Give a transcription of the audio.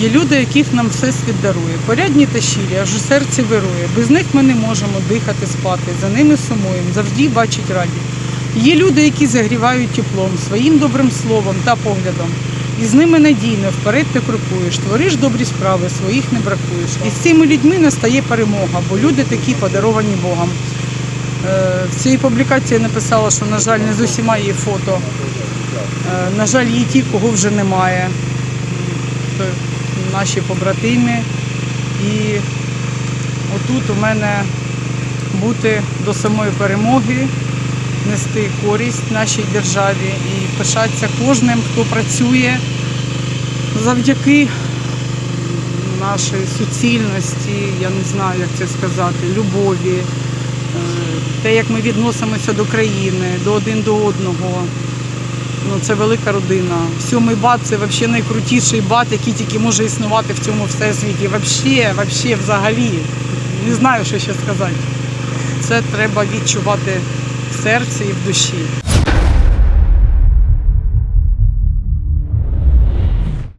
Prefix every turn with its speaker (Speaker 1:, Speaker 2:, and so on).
Speaker 1: Є люди, яких нам всесвіт дарує. Порядні та щирі, аж у серці вирує. Без них ми не можемо дихати, спати. За ними сумуємо, завжди бачить раді. Є люди, які загрівають теплом, своїм добрим словом та поглядом. І з ними надійно вперед ти крокуєш, твориш добрі справи, своїх не бракуєш. І з цими людьми настає перемога, бо люди такі подаровані Богом. Е, В цій публікації я написала, що, на жаль, не з усіма є фото. Е, На жаль, є ті, кого вже немає. Наші побратими. І отут у мене бути до самої перемоги, нести користь нашій державі і пишатися кожним, хто працює завдяки нашій суцільності, я не знаю, як це сказати, любові, е, те, як ми відносимося до країни, до один до одного. Ну, це велика родина. Сьомий бат це взагалі найкрутіший бат, який тільки може існувати в цьому всесвіті. Взагалі, взагалі, взагалі. Не знаю, що ще сказати. Це треба відчувати в серці і в душі.